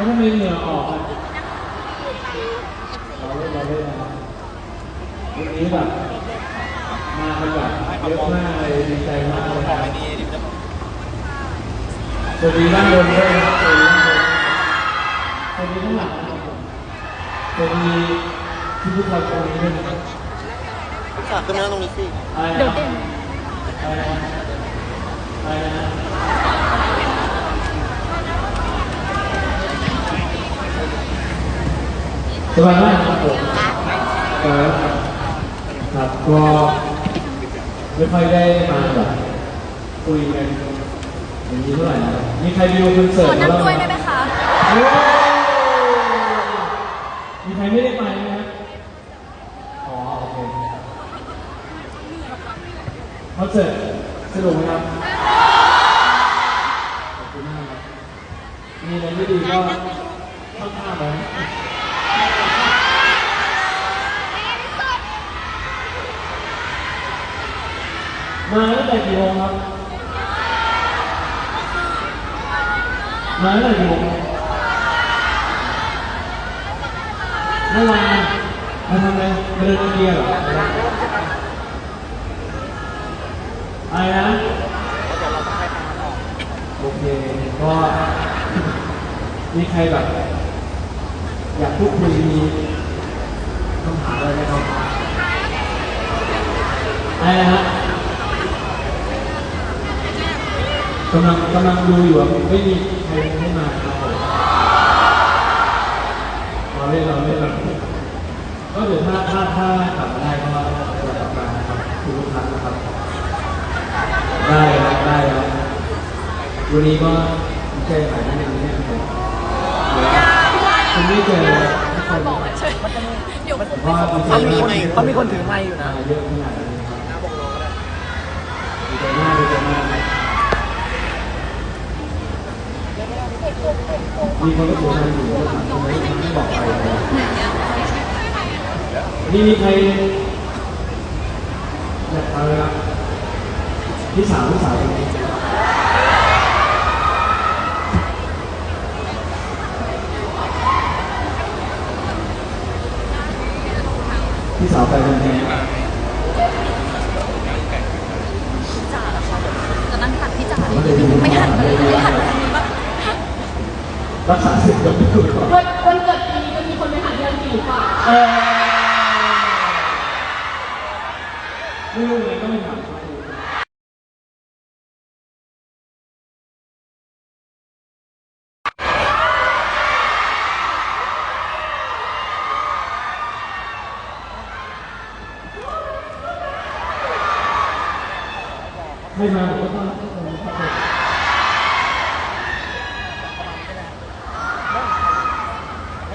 แล้วทำไมเหงื่อออกอะเราเล่นเราเล่นนะวันนี้แบบมากันแบบเยอะมากเลยดีใจมากเลยครับสวัสดีด้านบนด้วยนะครับสวัสดีด้านบนสวัสดีข้างหลังนะครับสวัสดีทุกๆคนตรงนี้ด้วยนะครับค่ะขึ้นมาตรงนี้สิ เดี๋ยวเด่นอะไรนะอะไรนะ บายมากครับผมเออครับก็ไม่ค่อยได้มาแบบคุยกันอย่างนี้เท่าไหร่นะมีใครดูคอนเสิขร์อตนั่งบ้างด้วยไหมได้ไหมคะโอ้มีใครไม่ได้ไปไหมครับอ๋อโอเคคอนเสิร์ตสนุกไหมครับขอบคุณมากครับมีอะไรไม่ดีก็เข้าข้างไปมาตั้งแต่กี่โมงครับ มาตั้งแต่กี่โมเมื่อวานมาทำอะไรมาเดินเกียร์เหรออะไรนะโอเคก็มีใครแบบ อยากพูดคุยมีคำถามอะไรไหมครับอะไรนะฮะ กำลังกำลังดูอยู่อะไม่มีใครให้มาครับผมเราเล่นเราเล่นเราเล่นก็เดี๋ยวถ้าถ้าถ้ากลับมาได้ก็จะกลับมานะครับทุกครั้งนะครับ ได้ครับได้ครับวันนี้ก็ดีใจหายได้ในนี้นะครับคุณไม่เจอทุกคนบอกเฉยเดี๋ยวผมว่าดีใจเขามีมากไมค์เขามีคนถือไมค์อยู่นะมาเยอะขนาดนี้ครับดีใจมากดีใจมากครับ มีคนก็โทรมาอยู่ว่ามทำไมไม่บอกใครเลยนี่มีใครอยากเอาเลยครับพี่สาวพี่สาวคนนี้พี่สาวไปคนนี้จ่าแล้วเขาจะนั่งตัดพี่จ่าไม่หันมาเลยไม่หันมาทางนี้แบบ รักษาสิทธิ์กับพี่ถูกก่อน วันวันเกิดปีนี้จะมีคนไปหาเดือนสี่กว่า เออไม่รู้เลยก็ไม่ถามเขาดู ไม่มาผมก็ต้องต้องต้องต้อง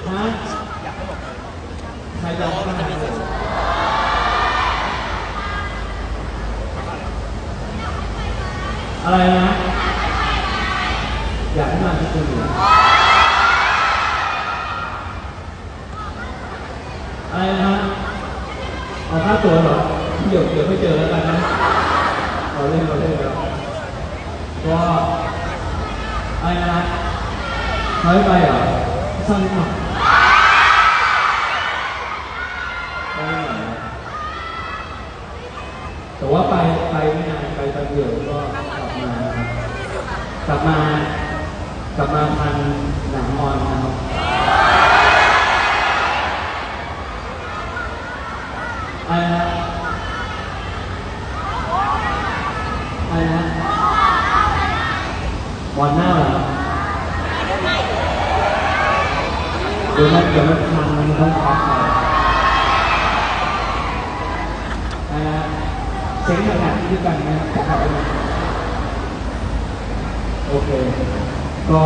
ฮะใครจะเอาเข้ามาอะไรนะ อยากให้มาที่คุณอยู่อะไรนะเอาค่าตัวเหรอเดี๋ยวเดี๋ยวไม่เจอแล้วกันนะเราเล่นเราเล่นแล้วก็อะไรนะ น้อยไปเหรอสั้นมากไม่ไหวแต่ว่าไปไปไม่นานไปแป๊บเดียวก็กลับมากลับมากลับมาพันหนังออนนะครับอะไรนะอะไรนะวันหน้าเหรอ เดี๋ยวมันเดี๋ยวมันพังมันต้องพักหน่อยอะไรนะเซ็งหนักๆที่กันนะครับโอเค ก็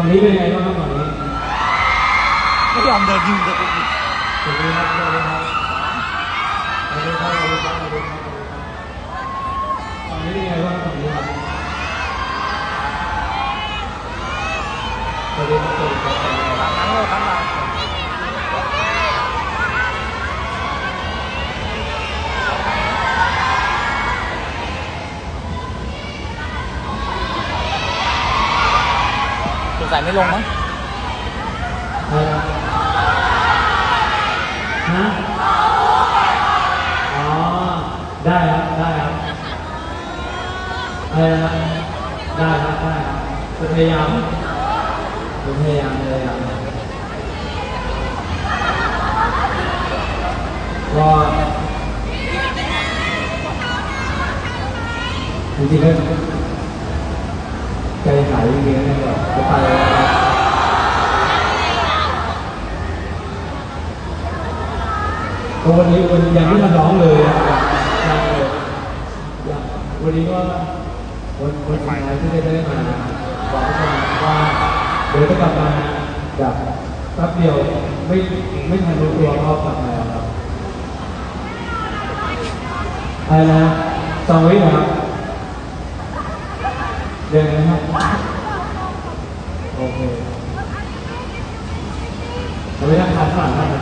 ฝั่งนี้เป็นไงบ้างครัฝั่งนี้ไม่ยอมเดินยืนเดีครับสวัครับสวับครัครับฝั่งนี้เป็นไงบ้างฝั่งนี้ครับสวัสดีครับสวัสดีครับสวัครับ มาสงสัยไม่ลงมั้งฮะอ๋อ ได้ครับ ได้ครับไรนะได้ครับได้ครับจะพยายามจะพยายามพยายามก็จริงๆก็ใจหายจริงๆนะแบบจะไปแล้ วันะก็วันนี้ยังไม่ทันร้องเลยอะยังเลยยังวันนี้ก็วันวันสุดท้ายที่ได้ได้มาบอกให้ฟังว่าเดี๋ยวจะกลับมาแบบแป๊บเดียวไม่ไม่ทันรู้ตัวก็กลับมาแล้วครับอะไรนะสองวินะครับเดินนะครับโอเคเราไม่ต้องทานข้าวหลังน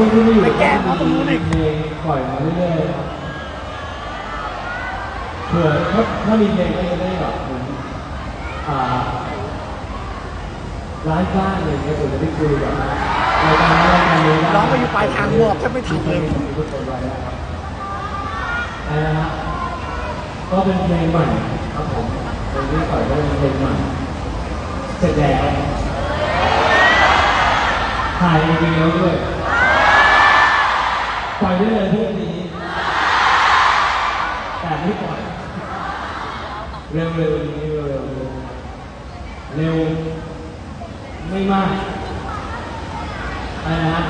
ช่วงที่ไม่อยู่ไปแก้เขาตรงนู้นอีกเพลงปล่อยมาเรื่อยๆครับเผื่อถ้าถ้ามีเพลงก็จะได้แบบเหมือนอ่าร้านบ้านอะไรอย่างเงี้ยผมจะได้คุยกับรายการนั้นรายการนี้ด้ร้องไปอยู่ปลายทางหมวกแทบไม่ทันเลย มีทุกคนไว้นะครับอะไรนะฮะก็เป็นเพลงใหม่ครับผมเพลงที่ปล่อยก็เป็นเพลงใหม่เสร็จแล้วถ่ายจริงๆแล้วด้วย ปล่อยได้เลยพรุ่งนี้ แต่ไม่ปล่อยเร็วเร็วนี้เร็วเร็วเร็วไม่มากอะไรนะ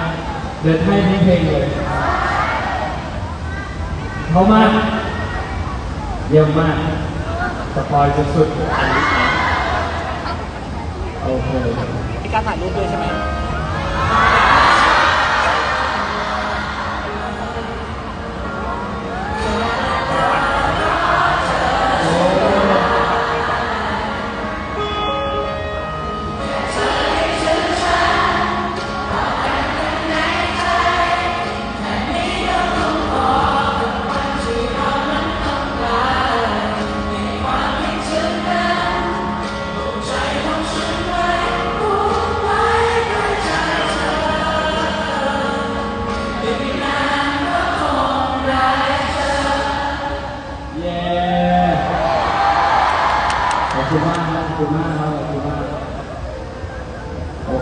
เดินให้ทั้เพลงเลยเขามากเยี่ยมมากสปอยสุดๆโอเคมีการถ่ายรูปด้วยใช่ไหม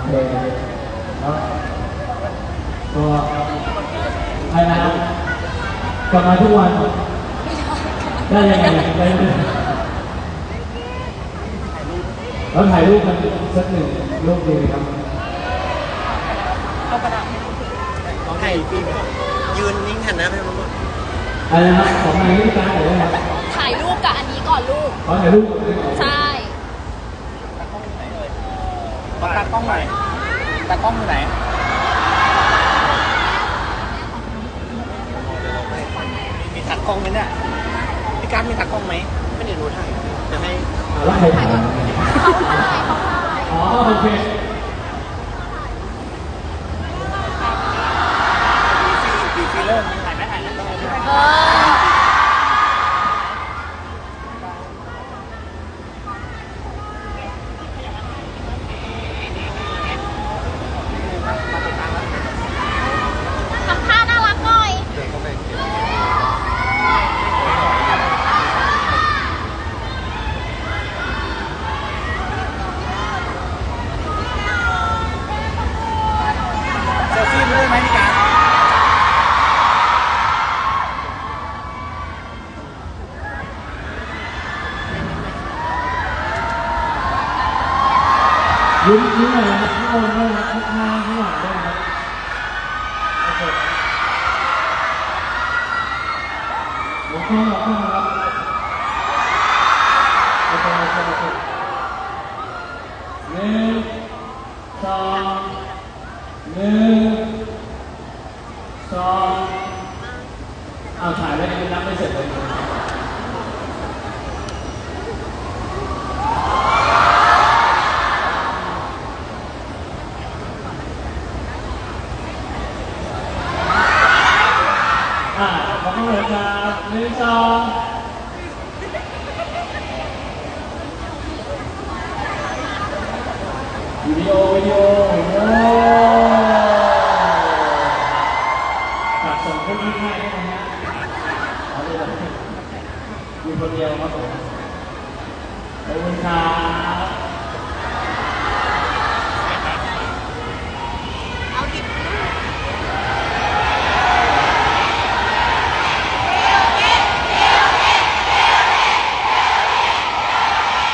โอเคครับก็อะไรนะกลับมาทุกวัน ได้ยังไงได้ยังไงแล้วถ่ายรูปกันสักหนึ่งรูปดีไหมครับน้องถ่ายฟิล์มยืนนิ่งหันหน้าไปมองอะไรนะครับของนายนิติการหรือว่าถ่ายรูปกับอันนี้ก่อนลูกขอถ่ายรูปใช่ ตากล้องไหนตากล้องอยู่ไหนมีตากล้องไหมเนี่ยพี่การมีตากล้องไหมไม่เดี๋ยวหนูถ่ายจะให้ แล้วใครถ่ายาถ่ายเขาถ่ายอ๋อโอเค ฟีฟีเริ่มถ่ายไหมถ่ายไหม เออ ยิ้มยิ้มหน่อยนะครับข้งบนด้วยนะครับข้างข้างหลังด้วยครับโอเคแล้วก็างครับโอเคโอเคโอเคหนึ่งสองหนึ่งสองเอาถ่ายไว้ยังนับไม่เสร็จเลย อ่าขอบคุณเลยครับหนึ่งสองวิดีโอวิดีโอโอ้ตัดส่งขึ้นง่ายๆได้ไหมฮะเอาเลยแบบมี คนเดียวครับผมขอบคุณครับ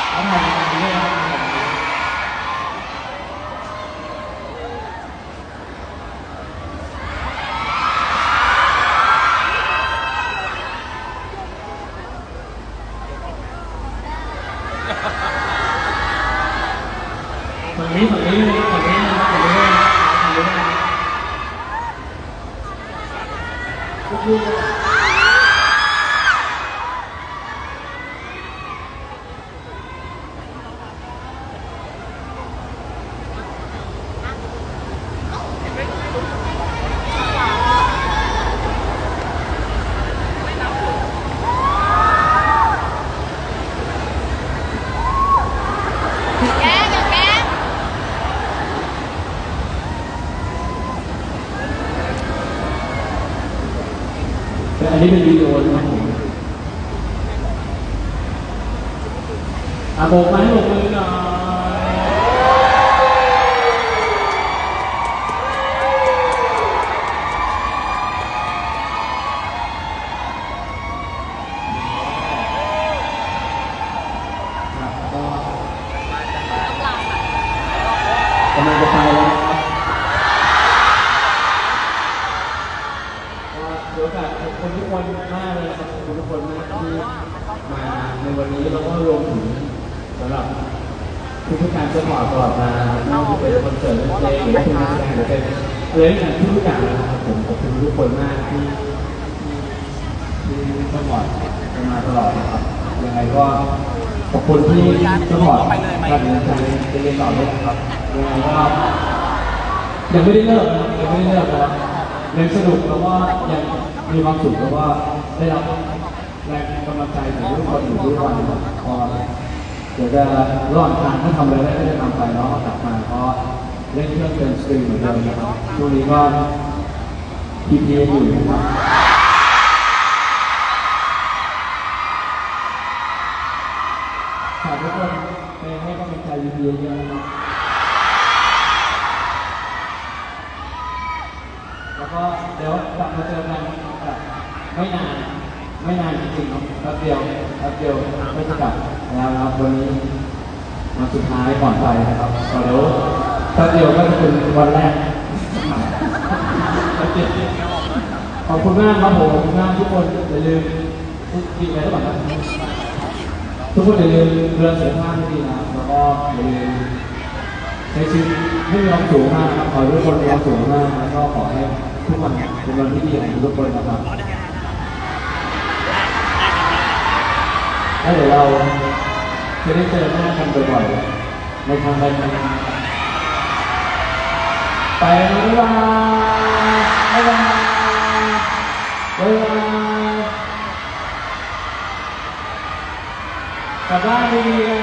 เอาถ่ายมาด้วยนะครับฝั่งนี้ฝั่งนี้ฝั่งนี้นะครับฝั่งนี้นะครับฝั่งนี้นะครับทุกคน แก้มอย่าแก้ม แต่อั นี้เป็นวิดีโอนะครับผมอะโบกมาบกมือหน่อยครับก็กำลังจะไปแล้วนะครับ ก็ถือโอกาสขอบคุณทุกคนมากเลยครับขอบคุณทุกคนมากที่มาในวันนี้แล้วก็รวมถึงสำหรับทุกๆการสปอร์ตตลอดมาไม่ว่าจะเป็นคอน เสิร์ตเป็นเพลงหรือว่าเป็นงานแสดงหรือเป็นอะทุกอย่างนะครับผมขอบคุณทุกคนมากที่ที่ที่สปอร์ตกันมาตลอดนะครับยังไงก็ขอบคุณที่สปอร์ตการเดินทางในเรียนต่อด้วยนะครับยังไงก็ยังไม่ได้เลิกนะยังไม่ได้เลิกนะครับยังสนุกแล้วก็ยังมีความสุขแล้วก็ได้รับแรงกำลังใจจากทุกคนอยู่ทุกวันนะครับพอเดี๋ยวจะระหว่างทางถ้าทำอะไรได้ก็จะทำไปแล้วก็กลับมาก็ เล่นเครื่องเป็นสตรีมเหมือนเดิมนะครับช่วงนี้ก็พีพีอยู่นะครับฝากทุกคนไปให้กำลังใจพีพีเยอะๆนะครับแล้วก็เดี๋ยวกลับมาเจอกันแบบไม่นานไม่นานจริงๆครับแป๊บเดียวแป๊บเดียวก็จะกลับแล้วนะครับวันนี้วันสุดท้ายก่อนไปนะครับก็เดี๋ยว แป๊บเดียวก็จะเป็นวันแรก ขอบคุณมากครับผมขอบคุณมากทุกคนอย่าลืมกินอะไรหรือเปล่าครับทุกคนอย่าลืมเรือสุขภาพให้ดีนะแล้วก็อย่าลืมในชีวิตให้มีความสูงมากนะครับขอให้ทุกคนมีความสูงมากแล้วก็ขอให้ทุกวันเป็นวันที่ดีของทุกคนนะครับแล้วเดี๋ยวเราจะได้เจอหน้ากันบ่อยๆในทางการงาน ไปแล้วบ๊าย